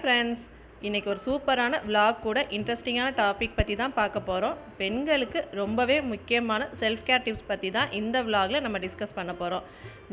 Friends இன்றைக்கி ஒரு சூப்பரான விலாக் கூட இன்ட்ரெஸ்டிங்கான டாபிக் பற்றி தான் பார்க்க போகிறோம் பெண்களுக்கு ரொம்பவே முக்கியமான செல்ஃப் கேர் டிப்ஸ் பற்றி தான் இந்த விலாகில் நம்ம டிஸ்கஸ் பண்ண போகிறோம்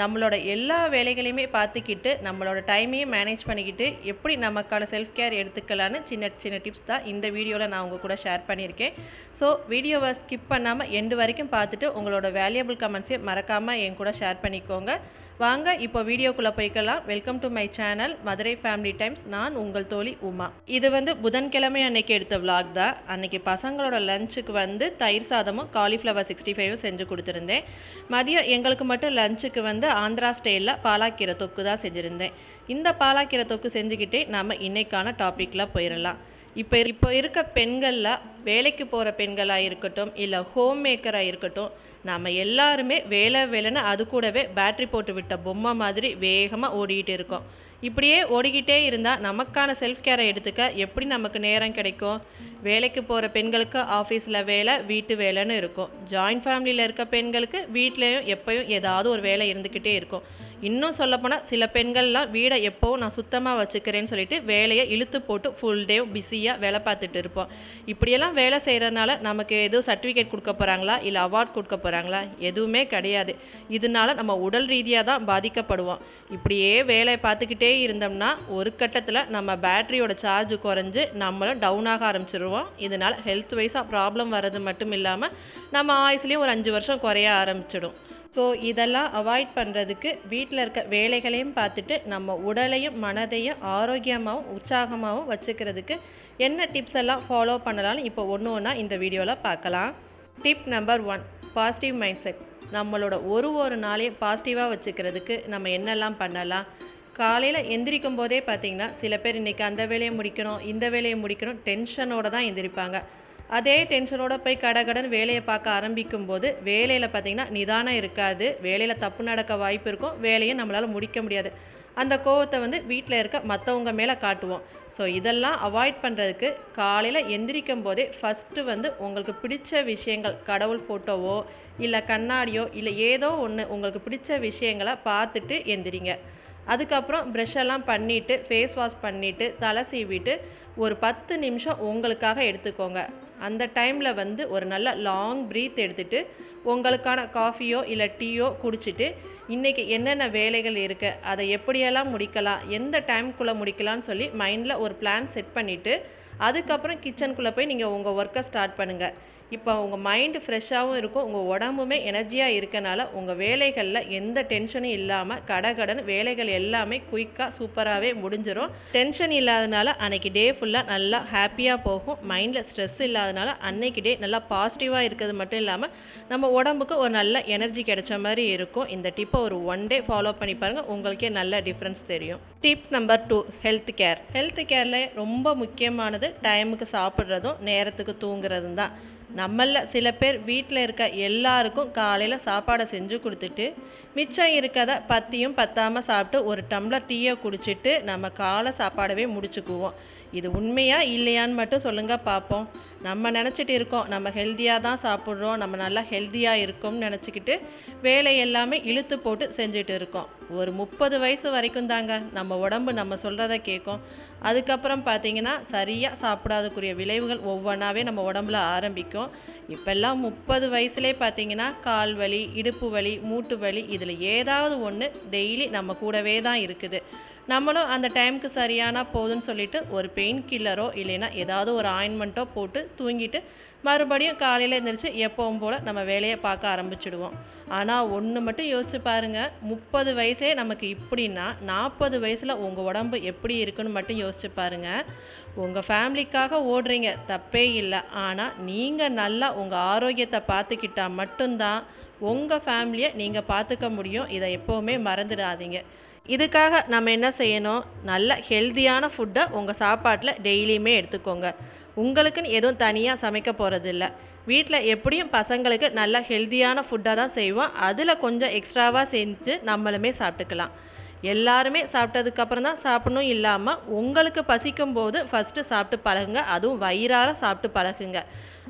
நம்மளோட எல்லா வேலைகளையுமே பார்த்துக்கிட்டு நம்மளோட டைமையும் மேனேஜ் பண்ணிக்கிட்டு எப்படி நமக்கான செல்ஃப் கேர் எடுத்துக்கலான்னு சின்ன சின்ன டிப்ஸ் தான் இந்த வீடியோவில் நான் உங்கள் கூட ஷேர் பண்ணியிருக்கேன். ஸோ வீடியோவை ஸ்கிப் பண்ணாமல் எண்டு வரைக்கும் பார்த்துட்டு உங்களோட வேல்யூபிள் கமெண்ட்ஸையும் மறக்காமல் என் கூட ஷேர் பண்ணிக்கோங்க. வாங்க இப்போ வீடியோக்குள்ளே போய்க்கலாம். Welcome to my channel Madurai family times நான் உங்கள் தோழி உமா. இது வந்து புதன்கிழமை அன்னைக்கு எடுத்த விளாக் தான். அன்னைக்கு பசங்களோட லஞ்சுக்கு வந்து தயிர் சாதமும் காலிஃப்ளவர் சிக்ஸ்டி ஃபைவும் செஞ்சு கொடுத்துருந்தேன். மதியம் எங்களுக்கு மட்டும் லஞ்சுக்கு வந்து ஆந்திரா ஸ்டைலில் பாலாக்கீரை தொக்கு தான் செஞ்சுருந்தேன். இந்த பாலாக்கீரை தொக்கு செஞ்சுக்கிட்டே நம்ம இன்னைக்கான டாப்பிக்கில் போயிடலாம் இப்போ இப்போ இருக்க பெண்களில் வேலைக்கு போகிற பெண்களாக இருக்கட்டும் இல்லை ஹோம் மேக்கராக இருக்கட்டும் நம்ம எல்லாருமே வேலை வேலைன்னு அது கூடவே பேட்ரி போட்டு விட்ட பொம்மை மாதிரி வேகமாக ஓடிக்கிட்டு இருக்கோம். இப்படியே ஓடிக்கிட்டே இருந்தால் நமக்கான செல்ஃப் கேரை எடுத்துக்க எப்படி நமக்கு நேரம் கிடைக்கும்? வேலைக்கு போகிற பெண்களுக்கு ஆஃபீஸில் வேலை வீட்டு வேலைன்னு இருக்கும். ஜாயிண்ட் ஃபேமிலியில் இருக்க பெண்களுக்கு வீட்லேயும் எப்போயும் ஏதாவது ஒரு வேலை இருந்துக்கிட்டே இருக்கும். இன்னும் சொல்லப்போனால் சில பெண்கள்லாம் வீடை எப்போவும் நான் சுத்தமாக வச்சுக்கிறேன்னு சொல்லிட்டு வேலையை இழுத்து போட்டு ஃபுல் டே பிஸியாக வேலை பார்த்துட்டு இருப்போம். இப்படியெல்லாம் வேலை செய்கிறதுனால நமக்கு எதுவும் சர்டிஃபிகேட் கொடுக்க போகிறாங்களா இல்லை அவார்ட் கொடுக்க போகிறாங்களா எதுவுமே கிடையாது. இதனால நம்ம உடல் ரீதியாக தான் பாதிக்கப்படுவோம். இப்படியே வேலையை பார்த்துக்கிட்டே இருந்தோம்னா ஒரு கட்டத்தில் நம்ம பேட்டரியோட சார்ஜ் குறைஞ்சு நம்மளும் டவுன் ஆக ஆரம்பிச்சிருவோம். இதனால் ஹெல்த் வைஸாக ப்ராப்ளம் வர்றது மட்டும் இல்லாமல் நம்ம ஆயுஸ்லேயும் ஒரு அஞ்சு வருஷம் குறைய ஆரம்பிச்சிடும். ஸோ இதெல்லாம் அவாய்ட் பண்ணுறதுக்கு வீட்டில் இருக்க வேலைகளையும் பார்த்துட்டு நம்ம உடலையும் மனதையும் ஆரோக்கியமாகவும் உற்சாகமாகவும் வச்சுக்கிறதுக்கு என்ன டிப்ஸ் எல்லாம் ஃபாலோ பண்ணலாம்னு இப்போ ஒன்று ஒன்றா இந்த வீடியோவில் பார்க்கலாம். Tip number one positive mind set நம்மளோட ஒரு ஒரு நாளையும் பாசிட்டிவாக வச்சுக்கிறதுக்கு நம்ம என்னெல்லாம் பண்ணலாம்? காலையில் எந்திரிக்கும் போதே பார்த்தீங்கன்னா சில பேர் இன்றைக்கி அந்த வேலையை முடிக்கணும் இந்த வேலையை முடிக்கணும் டென்ஷனோட தான் எந்திரிப்பாங்க. அதே டென்ஷனோட போய் கடகடன் வேலையை பார்க்க ஆரம்பிக்கும் போது வேலையில் பார்த்தீங்கன்னா நிதானம் இருக்காது. வேலையில் தப்பு நடக்க வாய்ப்பு இருக்கும். வேலையும் நம்மளால் முடிக்க முடியாது. அந்த கோவத்தை வந்து வீட்டில் இருக்க மற்றவங்க மேலே காட்டுவோம். ஸோ இதெல்லாம் அவாய்ட் பண்ணுறதுக்கு காலையில் எந்திரிக்கும் போதே ஃபஸ்ட்டு வந்து உங்களுக்கு பிடிச்ச விஷயங்கள் கடவுள் ஃபோட்டோவோ இல்லை கண்ணாடியோ இல்லை ஏதோ ஒன்று உங்களுக்கு பிடிச்ச விஷயங்களை பார்த்துட்டு எந்திரிங்க. அதுக்கப்புறம் ப்ரெஷ்ஷெல்லாம் பண்ணிவிட்டு ஃபேஸ் வாஷ் பண்ணிவிட்டு தலை சீவிட்டு ஒரு பத்து நிமிஷம் உங்களுக்காக எடுத்துக்கோங்க. அந்த டைமில் வந்து ஒரு நல்ல லாங் ப்ரீத் எடுத்துகிட்டு உங்களுக்கான காஃபியோ இல்லை டீயோ குடிச்சிட்டு இன்றைக்கி என்னென்ன வேலைகள் இருக்குது அதை எப்படியெல்லாம் முடிக்கலாம் எந்த டைம்குள்ளே முடிக்கலாம்னு சொல்லி மைண்டில் ஒரு பிளான் செட் பண்ணிவிட்டு அதுக்கப்புறம் கிச்சனுக்குள்ளே போய் நீங்கள் உங்கள் ஒர்க்கை ஸ்டார்ட் பண்ணுங்கள் இப்போ உங்கள் மைண்டு ஃப்ரெஷ்ஷாகவும் இருக்கும். உங்கள் உடம்புமே எனர்ஜியாக இருக்கனால உங்கள் வேலைகளில் எந்த டென்ஷனும் இல்லாமல் கடகடன் வேலைகள் எல்லாமே குயிக்காக சூப்பராகவே முடிஞ்சிடும் டென்ஷன் இல்லாதனால அன்னைக்கு டே ஃபுல்லாக நல்லா ஹாப்பியாக போகும். மைண்டில் ஸ்ட்ரெஸ் இல்லாதனால அன்னைக்கு டே நல்லா பாசிட்டிவாக இருக்கிறது மட்டும் இல்லாமல் நம்ம உடம்புக்கு ஒரு நல்ல எனர்ஜி கிடைச்ச மாதிரி இருக்கும். இந்த டிப்பை ஒரு ஒன் டே ஃபாலோ பண்ணி பாருங்கள் உங்களுக்கே நல்ல டிஃப்ரென்ஸ் தெரியும். Tip number two health care health கேரில் ரொம்ப முக்கியமானது டைமுக்கு சாப்பிட்றதும் நேரத்துக்கு தூங்குறதும் தான். நம்மளில் சில பேர் வீட்டில் இருக்க எல்லாருக்கும் காலையில் சாப்பாடை செஞ்சு கொடுத்துட்டு மிச்சம் இருக்கதை பத்தியும் பத்தாமல் சாப்பிட்டு ஒரு டம்ளர் டீயை குடிச்சிட்டு நம்ம காலை சாப்பாடவே முடிச்சுக்குவோம். இது உண்மையா இல்லையான்னு மட்டும் சொல்லுங்கள் பார்ப்போம் நம்ம நினச்சிட்டு இருக்கோம் நம்ம ஹெல்த்தியாக தான் சாப்பிட்றோம் நம்ம நல்லா ஹெல்த்தியாக இருக்கோம்னு நினச்சிக்கிட்டு வேலை எல்லாமே இழுத்து போட்டு செஞ்சுட்டு இருக்கோம். ஒரு முப்பது வயசு வரைக்கும் தாங்க நம்ம உடம்பு நம்ம சொல்கிறத கேட்கும். அதுக்கப்புறம் பார்த்தீங்கன்னா சரியாக சாப்பிடாதக்குரிய விளைவுகள் ஒவ்வொன்றாவே நம்ம உடம்புல ஆரம்பிக்கும். இப்போல்லாம் முப்பது வயசுலேயே பார்த்தீங்கன்னா கால் வலி இடுப்பு வலி மூட்டு வலி இதில் ஏதாவது ஒன்று டெய்லி நம்ம கூடவே தான் இருக்குது. நம்மளும் அந்த டைமுக்கு சரியான போகுதுன்னு சொல்லிட்டு ஒரு பெயின் கில்லரோ இல்லைன்னா ஏதாவது ஒரு ஆயின்மெண்ட்டோ போட்டு தூங்கிட்டு மறுபடியும் காலையில் எழுந்திரிச்சு எப்பவும் போல் நம்ம வேலையை பார்க்க ஆரம்பிச்சிடுவோம். ஆனால் ஒன்று மட்டும் யோசிச்சு பாருங்கள் முப்பது வயசே நமக்கு இப்படின்னா நாற்பது வயசில் உங்கள் உடம்பு எப்படி இருக்குன்னு மட்டும் யோசிச்சு பாருங்கள் உங்கள் ஃபேமிலிக்காக ஓடுறீங்க தப்பே இல்லை. ஆனால் நீங்கள் நல்லா உங்கள் ஆரோக்கியத்தை பார்த்துக்கிட்டா மட்டும்தான் உங்கள் ஃபேமிலியை நீங்கள் பார்த்துக்க முடியும். இதை எப்போவுமே மறந்துடாதீங்க. இதுக்காக நம்ம என்ன செய்யணும்? நல்ல ஹெல்த்தியான ஃபுட்டை உங்கள் சாப்பாட்டில் டெய்லியுமே எடுத்துக்கோங்க. உங்களுக்குன்னு எதுவும் தனியாக சமைக்க போகிறதில்ல வீட்டில் எப்படியும் பசங்களுக்கு நல்ல ஹெல்த்தியான ஃபுட்டாக தான் செய்வோம். அதில் கொஞ்சம் எக்ஸ்ட்ராவாக செஞ்சு நம்மளுமே சாப்பிட்டுக்கலாம். எல்லாருமே சாப்பிட்டதுக்கப்புறம் தான் சாப்பிடணும். இல்லாமல் உங்களுக்கு பசிக்கும் போது ஃபஸ்ட்டு சாப்பிட்டு பழகுங்க. அதுவும் வயிறார சாப்பிட்டு பழகுங்க.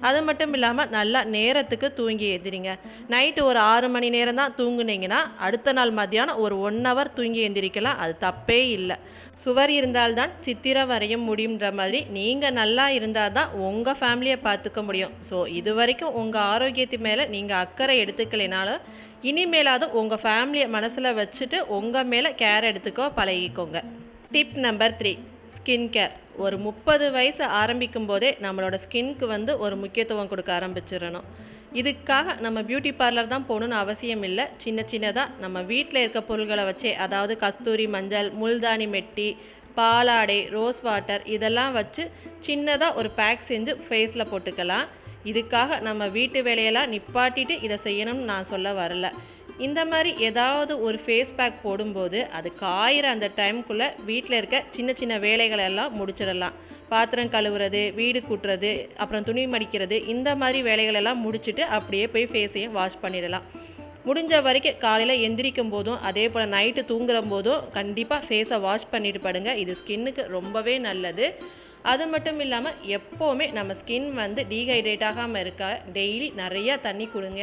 அது மட்டும் இல்லாமல் நல்லா நேரத்துக்கு தூங்கி எழுந்திரிங்க நைட்டு ஒரு ஆறு மணி நேரம் தான் தூங்குனீங்கன்னா அடுத்த நாள் மத்தியானம் ஒரு ஒன் ஹவர் தூங்கி எழுந்திரிக்கலாம் அது தப்பே இல்லை. சுவர் இருந்தால்தான் சித்திரம் வரைய முடியுன்ற மாதிரி நீங்கள் நல்லா இருந்தால் தான் உங்கள் ஃபேமிலியை பார்த்துக்க முடியும். ஸோ இது வரைக்கும் உங்கள் ஆரோக்கியத்து மேலே நீங்கள் அக்கறை எடுத்துக்கலைனாலும் இனிமேலாவது உங்கள் ஃபேமிலியை மனசில் வச்சுட்டு உங்கள் மேலே கேர் எடுத்துக்கோ பழகிக்கோங்க. Tip number three skin care ஒரு முப்பது வயசு ஆரம்பிக்கும் போதே நம்மளோட ஸ்கின்க்கு வந்து ஒரு முக்கியத்துவம் கொடுக்க ஆரம்பிச்சிடணும். இதுக்காக நம்ம பியூட்டி பார்லர் தான் போகணுன்னு அவசியம் இல்லை. சின்ன சின்னதாக நம்ம வீட்டில் இருக்க பொருள்களை வச்சே அதாவது கஸ்தூரி மஞ்சள் முல்தானி மெட்டி பாலாடை ரோஸ் வாட்டர் இதெல்லாம் வச்சு சின்னதாக ஒரு பேக் செஞ்சு ஃபேஸில் போட்டுக்கலாம். இதுக்காக நம்ம வீட்டு வேலையெல்லாம் நிப்பாட்டிட்டு இதை செய்யணும்னு நான் சொல்ல வரல. இந்த மாதிரி ஏதாவது ஒரு ஃபேஸ் பேக் போடும்போது அது காயிற அந்த டைம்குள்ளே வீட்டில் இருக்க சின்ன சின்ன வேலைகளை எல்லாம் முடிச்சிடலாம். பாத்திரம் கழுவுறது வீடு கூட்டுறது அப்புறம் துணி மடிக்கிறது இந்த மாதிரி வேலைகளெல்லாம் முடிச்சுட்டு அப்படியே போய் ஃபேஸையும் வாஷ் பண்ணிடலாம். முடிஞ்ச வரைக்கும் காலையில் எந்திரிக்கும் போதும் அதே போல் நைட்டு தூங்குற போதும் கண்டிப்பாக ஃபேஸை வாஷ் பண்ணிட்டு படுங்க. இது ஸ்கின்னுக்கு ரொம்பவே நல்லது. அது மட்டும் இல்லாமல் எப்போவுமே நம்ம ஸ்கின் வந்து டீஹைட்ரேட் ஆகாமல் இருக்க டெய்லி நிறையா தண்ணி கொடுங்க.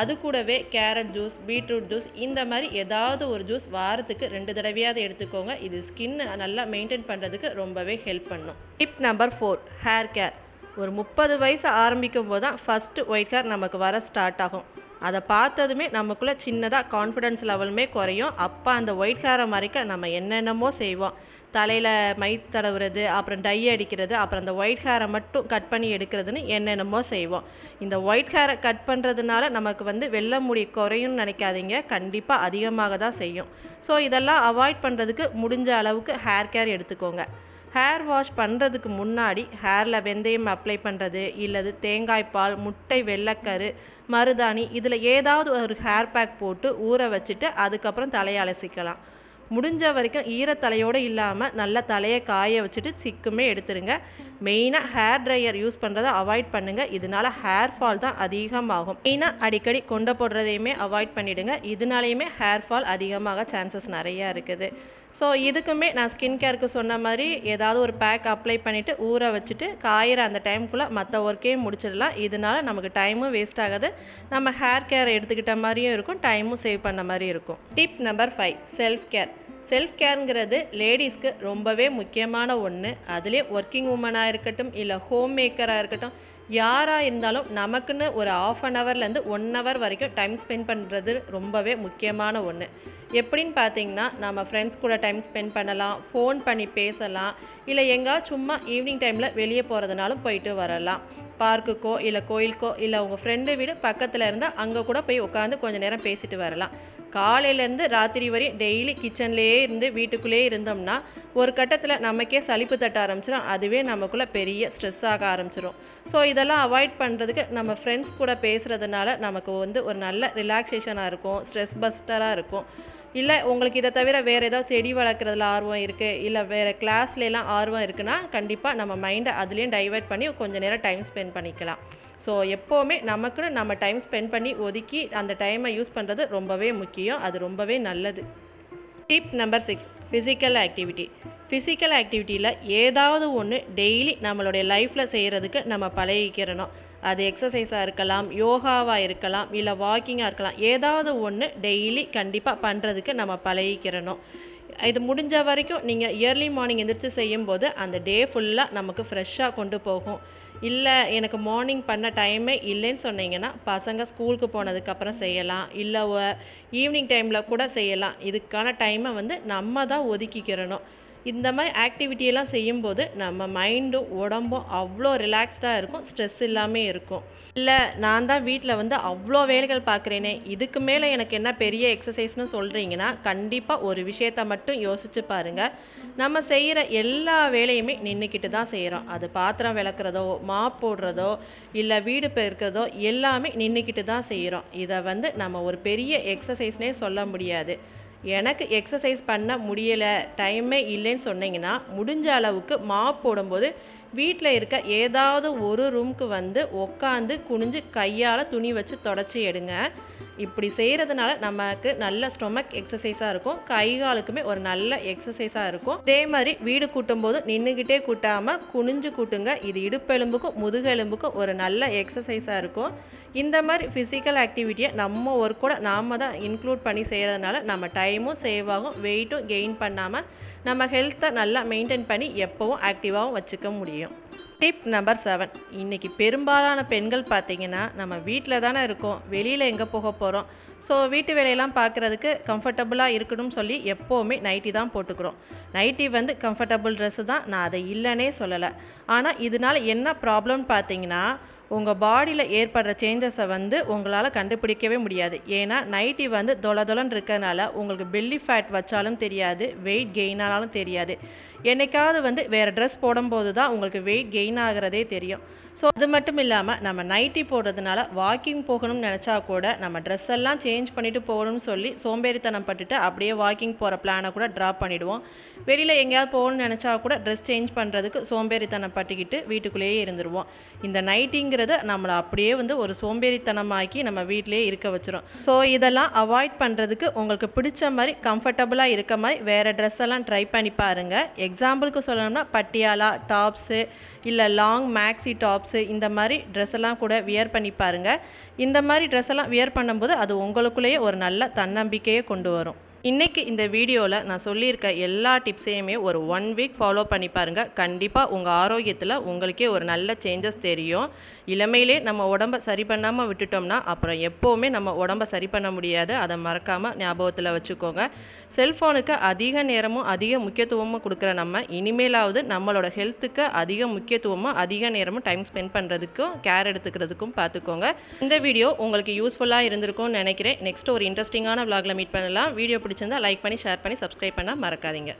அது கூடவே கேரட் ஜூஸ் பீட்ரூட் ஜூஸ் இந்த மாதிரி ஏதாவது ஒரு ஜூஸ் வாரத்துக்கு ரெண்டு தடவையாவது எடுத்துக்கோங்க. இது ஸ்கின் நல்லா மெயின்டைன் பண்ணுறதுக்கு ரொம்பவே ஹெல்ப் பண்ணும். Tip number four hair care ஒரு முப்பது வயசு ஆரம்பிக்கும் போது தான் ஃபஸ்ட்டு ஒயிட் ஹேர் நமக்கு வர ஸ்டார்ட் ஆகும். அதை பார்த்ததுமே நமக்குள்ளே சின்னதாக கான்ஃபிடென்ஸ் லெவலுமே குறையும். அப்போ அந்த ஒயிட் ஹேரை மறைக்க நம்ம என்னென்னமோ செய்வோம். தலையில் மை தடவுறது அப்புறம் டை அடிக்கிறது அப்புறம் அந்த ஒயிட் ஹேரை மட்டும் கட் பண்ணி எடுக்கிறதுன்னு என்னென்னமோ செய்வோம். இந்த ஒயிட் ஹேரை கட் பண்ணுறதுனால நமக்கு வந்து வெள்ளை முடி குறையும்னு நினைக்காதீங்க. கண்டிப்பாக அதிகமாக தான் செய்யும். ஸோ இதெல்லாம் அவாய்ட் பண்ணுறதுக்கு முடிஞ்ச அளவுக்கு ஹேர் கேர் எடுத்துக்கோங்க. ஹேர் வாஷ் பண்ணுறதுக்கு முன்னாடி ஹேரில் வெந்தயம் அப்ளை பண்ணுறது இல்லது தேங்காய் பால் முட்டை வெள்ளைக்கரு மருதாணி இதில் ஏதாவது ஒரு ஹேர் பேக் போட்டு ஊற வச்சுட்டு அதுக்கப்புறம் தலையை அலசிக்கலாம். முடிஞ்ச வரைக்கும் ஈரத்தலையோடு இல்லாமல் நல்லா தலையை காய வச்சுட்டு சிக்குமே எடுத்துருங்க. மெயினாக ஹேர் ட்ரையர் யூஸ் பண்ணுறதை அவாய்ட் பண்ணுங்கள் இதனால ஹேர் ஃபால் தான் அதிகமாகும். மெயினாக அடிக்கடி கொண்ட போடுறதையுமே அவாய்ட் பண்ணிவிடுங்க இதனாலையுமே ஹேர் ஃபால் அதிகமாக சான்சஸ் நிறையா இருக்குது. ஸோ இதுக்குமே நான் ஸ்கின் கேருக்கு சொன்ன மாதிரி ஏதாவது ஒரு பேக் அப்ளை பண்ணிவிட்டு ஊற வச்சுட்டு காயிற அந்த டைமுக்குள்ளே மற்ற ஒர்க்கையும் முடிச்சிடலாம். இதனால நமக்கு டைமும் வேஸ்ட் ஆகாது. நம்ம ஹேர் கேர் எடுத்துக்கிட்ட மாதிரியும் இருக்கும் டைமும் சேவ் பண்ண மாதிரி இருக்கும். Tip number five self care self கேருங்கிறது லேடிஸ்க்கு ரொம்பவே முக்கியமான ஒன்று அதுலேயே ஒர்க்கிங் உமனாக இருக்கட்டும் இல்லை ஹோம் மேக்கராக இருக்கட்டும் யாராக இருந்தாலும் நமக்குன்னு ஒரு ஆஃப் அன் ஹவர்லேருந்து ஒன் ஹவர் வரைக்கும் டைம் ஸ்பெண்ட் பண்ணுறது ரொம்பவே முக்கியமான ஒன்று எப்படின்னு பார்த்தீங்கன்னா நம்ம ஃப்ரெண்ட்ஸ் கூட டைம் ஸ்பெண்ட் பண்ணலாம் ஃபோன் பண்ணி பேசலாம் இல்லை எங்கேயாவது சும்மா ஈவினிங் டைமில் வெளியே போகிறதுனாலும் போயிட்டு வரலாம். பார்க்குக்கோ இல்லை கோயிலுக்கோ இல்லை உங்கள் ஃப்ரெண்டு வீடு பக்கத்தில் இருந்தால் அங்கே கூட போய் உட்காந்து கொஞ்சம் நேரம் பேசிட்டு வரலாம். காலையிலேருந்து ராத்திரி வரையும் டெய்லி கிச்சன்லேயே இருந்து வீட்டுக்குள்ளேயே இருந்தோம்னா ஒரு கட்டத்தில் நமக்கே சலிப்பு தட்ட ஆரம்பிச்சிடும் அதுவே நமக்குள்ளே பெரிய ஸ்ட்ரெஸ் ஆக ஆரம்பிச்சிடும் ஸோ இதெல்லாம் அவாய்ட் பண்ணுறதுக்கு நம்ம ஃப்ரெண்ட்ஸ் கூட பேசுகிறதுனால நமக்கு வந்து ஒரு நல்ல ரிலாக்ஸேஷனாக இருக்கும் ஸ்ட்ரெஸ் பஸ்டராக இருக்கும். இல்லை உங்களுக்கு இதை தவிர வேறு ஏதாவது செடி வளர்க்குறதுல ஆர்வம் இருக்குது இல்லை வேறு கிளாஸ்லாம் ஆர்வம் இருக்குன்னா கண்டிப்பாக நம்ம மைண்டை அதுலேயும் டைவெர்ட் பண்ணி கொஞ்சம் நேரம் டைம் ஸ்பெண்ட் பண்ணிக்கலாம். ஸோ எப்போவுமே நமக்குன்னு நம்ம டைம் ஸ்பெண்ட் பண்ணி ஒதுக்கி அந்த டைமை யூஸ் பண்ணுறது ரொம்பவே முக்கியம். அது ரொம்பவே நல்லது. Tip number six physical activity physical ஆக்டிவிட்டியில் ஏதாவது ஒன்று டெய்லி நம்மளுடைய லைஃப்பில் செய்கிறதுக்கு நம்ம பழகிக்கிறணும். அது எக்ஸசைஸாக இருக்கலாம் யோகாவாக இருக்கலாம் இல்லை வாக்கிங்காக இருக்கலாம். ஏதாவது ஒன்று டெய்லி கண்டிப்பாக பண்ணுறதுக்கு நம்ம பழகிக்கிறணும். இது முடிஞ்ச வரைக்கும் நீங்கள் இயர்லி மார்னிங் எந்திரிச்சு செய்யும்போது அந்த டே ஃபுல்லாக நமக்கு ஃப்ரெஷ்ஷாக கொண்டு போகும். இல்லை எனக்கு மார்னிங் பண்ண டைமே இல்லைன்னு சொன்னீங்கன்னா பசங்க ஸ்கூலுக்கு போனதுக்கப்புறம் செய்யலாம். இல்லை ஈவினிங் டைமில் கூட செய்யலாம். இதுக்கான டைமை வந்து நம்ம தான் ஒதுக்கிக்கிறணும். இந்த மாதிரி ஆக்டிவிட்டியெல்லாம் செய்யும்போது நம்ம மைண்டும் உடம்பும் அவ்வளோ ரிலாக்ஸ்டாக இருக்கும். ஸ்ட்ரெஸ் இல்லாமல் இருக்கும். இல்லை நான் தான் வீட்டில் வந்து அவ்வளோ வேலைகள் பார்க்குறேனே இதுக்கு மேலே எனக்கு என்ன பெரிய எக்ஸசைஸ்னு சொல்கிறீங்கன்னா கண்டிப்பாக ஒரு விஷயத்த மட்டும் யோசிச்சு பாருங்கள் நம்ம செய்கிற எல்லா வேலையுமே நின்றுக்கிட்டு தான் செய்கிறோம் அது பாத்திரம் விளக்குறதோ மாப் போடுறதோ இல்லை வீடு பெருக்கிறதோ எல்லாமே நின்றுக்கிட்டு தான் செய்கிறோம் இதை வந்து நம்ம ஒரு பெரிய எக்ஸசைஸ்னே சொல்ல முடியாது. எனக்கு எக்ஸசைஸ் பண்ண முடியலை டைமே இல்லைன்னு சொன்னீங்கன்னா முடிஞ்ச அளவுக்கு மாப் போடும்போது வீட்டில் இருக்க ஏதாவது ஒரு ரூம்க்கு வந்து உட்காந்து குனிஞ்சு கையால் துணி வச்சு தொடச்சி எடுங்க. இப்படி செய்கிறதுனால நமக்கு நல்ல ஸ்டொமக் எக்ஸசைஸாக இருக்கும். கை காலுக்குமே ஒரு நல்ல எக்ஸசைஸாக இருக்கும். இதே மாதிரி வீடு கூட்டும் போது நின்றுக்கிட்டே கூட்டாமல் குனிஞ்சு கூட்டுங்க. இது இடுப்பெலும்புக்கும் முதுகெலும்புக்கும் ஒரு நல்ல எக்ஸசைஸாக இருக்கும். இந்த மாதிரி ஃபிசிக்கல் ஆக்டிவிட்டியை நம்ம ஒர்க்கோட நாம தான் இன்க்ளூட் பண்ணி செய்கிறதுனால நம்ம டைமும் சேவ் ஆகும். வெயிட்டும் கெயின் பண்ணாமல் நம்ம ஹெல்த்தை நல்லா மெயின்டைன் பண்ணி எப்போவும் ஆக்டிவாகவும் வச்சுக்க முடியும். டிப் நம்பர் செவன் இன்றைக்கி பெரும்பாலான பெண்கள் பார்த்திங்கன்னா நம்ம வீட்டில் தானே இருக்கோம். வெளியில் எங்கே போக போகிறோம் ஸோ வீட்டு வேலையெல்லாம் பார்க்குறதுக்கு கம்ஃபர்டபுளாக இருக்கணும்னு சொல்லி எப்போவுமே நைட்டி தான் போட்டுக்கிறோம். நைட்டி வந்து கம்ஃபர்டபுள் ட்ரெஸ்ஸு தான். நான் அதை இல்லைன்னே சொல்லலை. ஆனால் இதனால் என்ன ப்ராப்ளம்னு பார்த்தீங்கன்னா உங்கள் பாடியில் ஏற்படுற சேஞ்சஸை வந்து உங்களால் கண்டுபிடிக்கவே முடியாது. ஏன்னா நைட்டி வந்து தொல தொலன்னு இருக்கிறனால உங்களுக்கு பெல்லி ஃபேட் வச்சாலும் தெரியாது வெயிட் கெயின் ஆனாலும் தெரியாது. என்னைக்காவது வந்து வேறு ட்ரெஸ் போடும்போது தான் உங்களுக்கு வெயிட் கெயின் ஆகிறதே தெரியும். ஸோ அது மட்டும் இல்லாமல் நம்ம நைட்டி போடுறதுனால வாக்கிங் போகணும்னு நினச்சா கூட நம்ம ட்ரெஸ் எல்லாம் சேஞ்ச் பண்ணிவிட்டு போகணும்னு சொல்லி சோம்பேறித்தனம் பட்டுட்டு அப்படியே வாக்கிங் போகிற பிளானை கூட ட்ராப் பண்ணிவிடுவோம் வெளியில் எங்கேயாவது போகணும்னு நினச்சா கூட ட்ரெஸ் சேஞ்ச் பண்ணுறதுக்கு சோம்பேறித்தனம் பட்டுக்கிட்டு வீட்டுக்குள்ளேயே இருந்துருவோம். இந்த நைட்டிங்கிறத நம்மளை அப்படியே வந்து ஒரு சோம்பேறித்தனமாக்கி நம்ம வீட்டிலேயே இருக்க வச்சிரும். ஸோ இதெல்லாம் அவாய்ட் பண்ணுறதுக்கு உங்களுக்கு பிடிச்ச மாதிரி கம்ஃபர்டபுளாக இருக்க மாதிரி வேறு ட்ரெஸ் எல்லாம் ட்ரை பண்ணி பாருங்கள் எக்ஸாம்பிளுக்கு சொல்லணும்னா பட்டியாலா டாப்ஸு இல்லை லாங் மேக்ஸி டாப்ஸ் இந்த மாதிரி ட்ரெஸ் எல்லாம் கூட வியர் பண்ணி பாருங்கள் இந்த மாதிரி ட்ரெஸ் எல்லாம் வியர் பண்ணும்போது அது உங்களுக்குள்ளேயே ஒரு நல்ல தன்னம்பிக்கையை கொண்டு வரும். இன்றைக்கி இந்த வீடியோவில் நான் சொல்லியிருக்க எல்லா டிப்ஸையுமே ஒரு ஒன் வீக் ஃபாலோ பண்ணி பாருங்கள் கண்டிப்பாக உங்கள் ஆரோக்கியத்தில் உங்களுக்கே ஒரு நல்ல சேஞ்சஸ் தெரியும். இளமையிலே நம்ம உடம்ப சரி பண்ணாமல் விட்டுட்டோம்னா அப்புறம் எப்போவுமே நம்ம உடம்ப சரி பண்ண முடியாது. அதை மறக்காமல் ஞாபகத்தில் வச்சுக்கோங்க. செல்ஃபோனுக்கு அதிக நேரமும் அதிக முக்கியத்துவமும் கொடுக்குற நம்ம இனிமேலாவது நம்மளோட ஹெல்த்துக்கு அதிக முக்கியத்துவமும் அதிக நேரமும் டைம் ஸ்பெண்ட் பண்ணுறதுக்கும் கேர் எடுத்துக்கிறதுக்கும் பார்த்துக்கோங்க இந்த வீடியோ உங்களுக்கு யூஸ்ஃபுல்லாக இருந்திருக்கும்னு நினைக்கிறேன். நெக்ஸ்ட் ஒரு இன்ட்ரெஸ்டிங்கான விளாகில் மீட் பண்ணலாம். வீடியோ பிடிச்சிருந்தா லைக் பண்ணி ஷேர் பண்ணி சப்ஸ்கிரைப் பண்ண மறக்காதீங்க.